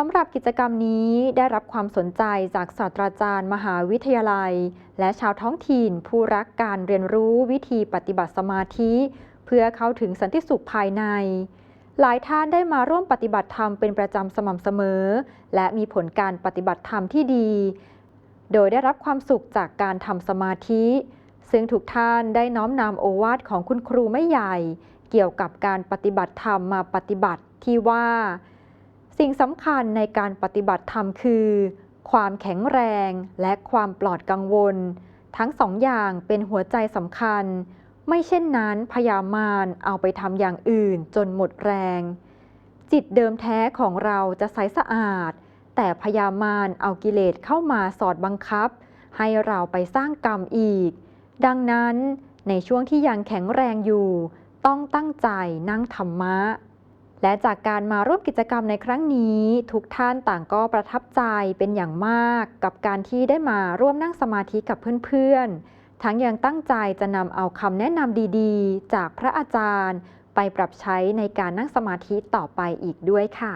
สำหรับกิจกรรมนี้ได้รับความสนใจจากศาสตราจารย์ มหาวิทยาลัย และชาวท้องถิ่นผู้รักการเรียนรู้วิธีปฏิบัติสมาธิ เพื่อเข้าถึงสันติสุขภายใน หลายท่านได้มาร่วมปฏิบัติธรรมเป็นประจำสม่ำเสมอ และมีผลการปฏิบัติธรรมที่ดี โดยได้รับความสุขจากการทำสมาธิ ซึ่งทุกท่านได้น้อมนำโอวาทของคุณครูไม่ใหญ่ เกี่ยวกับการปฏิบัติธรรมมาปฏิบัติที่ว่า สิ่งสำคัญในการปฏิบัติธรรมคือ ความแข็งแรงและความปลอดกังวล ทั้งสองอย่างเป็นหัวใจสำคัญ ไม่เช่นนั้นพยามารเอาไปทำอย่างอื่นจนหมดแรง จิตเดิมแท้ของเราจะใสสะอาด แต่พยามารเอากิเลสเข้ามาสอดบังคับ ให้เราไปสร้างกรรมอีก ดังนั้นในช่วงที่ยังแข็งแรงอยู่ ต้องตั้งใจนั่งธรรมะ และจากการมาร่วมกิจกรรมในครั้งนี้ ทุกท่านต่างก็ประทับใจเป็นอย่างมากกับการที่ได้มาร่วมนั่งสมาธิกับเพื่อนๆ ทั้งยังตั้งใจจะนำเอาคำแนะนำดีๆ จากพระอาจารย์ ไปปรับใช้ในการนั่งสมาธิต่อไปอีกด้วยค่ะ